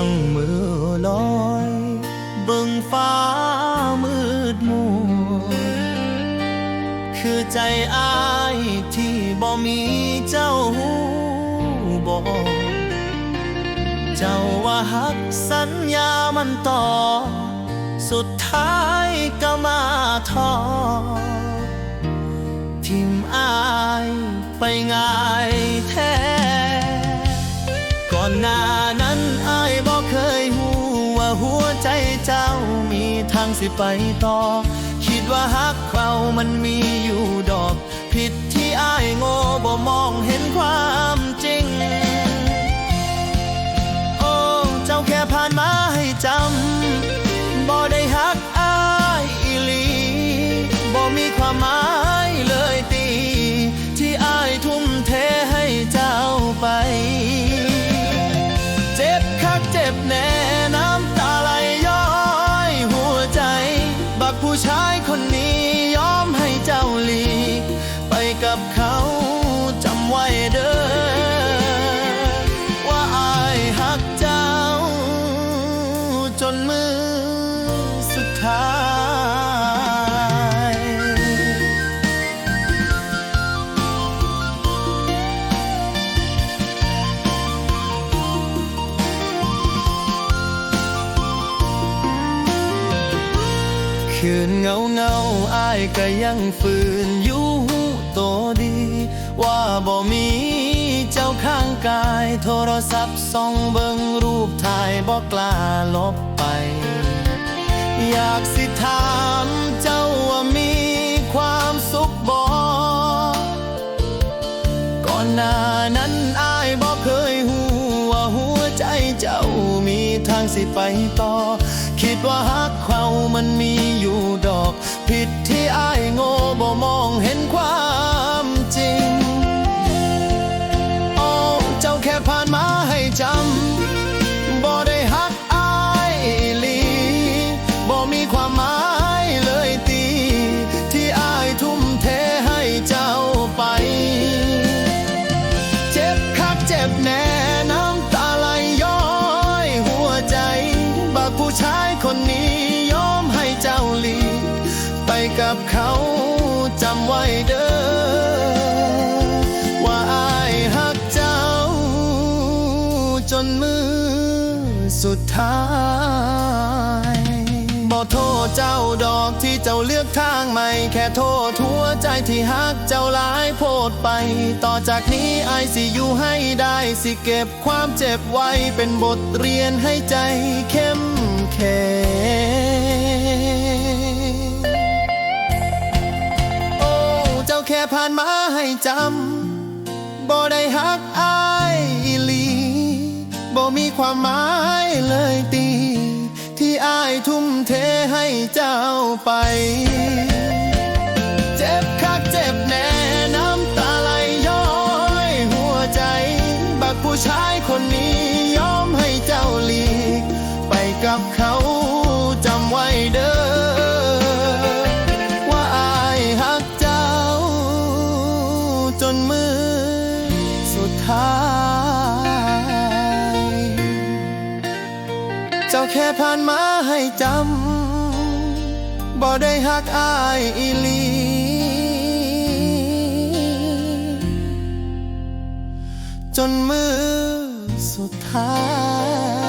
ังมือลอยเบิ่งฟ้ามืดมัวคือใจอายที่บ่มีเจ้าหูบอกเจ้าว่าฮักสัญญามันต่อ สุดท้ายก็มาทอทิมอายไปงา หัวใจเจ้ามีทางสิไปต่อ คิดว่าฮักเขามันมีอยู่ดอก ผิดที่อายโง่บ่มองเห็นความจริง โอ้เจ้าแค่ผ่านมาให้จำบ่ได้ฮักอายอีหลีบ่มีความหมายเลยตี ที่อายทุ่มเทให้เจ้าไป เจ็บคักเจ็บแน่ จนมือสุดท้ายคืนเงาเงาอายก็ยังฝืนอยู่โตวดี ว่าบ่มีเจ้าข้าง โทรศัพท์ส่องเบิ่งรูปถ่ายบ่กล้าลบไป อยากสิถามเจ้าว่ามีความสุขบ่ก่อนหน้านั้นอายบอกเคยหูว่าหัวใจเจ้ามีทางสิไปต่อ คิดว่าฮักเขามันมีอยู่ดอก ผิดที่อายโง่บ่มองเห็นความ กับเขาจำไว้เด้อว่าอายหักเจ้า จนมือสุดท้ายบ่โทษเจ้าดอกที่เจ้าเลือกทางใหม่ แค่โทษหัวใจที่หักเจ้าหลายโพดไป ต่อจากนี้อายสิอยู่ให้ได้สิเก็บความเจ็บไว้เป็นบทเรียนให้ใจ ให้จำบ่ได้ฮักอายอีหลีบ่มีความหมายเลยตี ที่อายทุ่มเทให้เจ้าไป เจ้าแค่ผ่านมาให้จำบ่ได้หักอายอีหลี จนมือสุดท้าย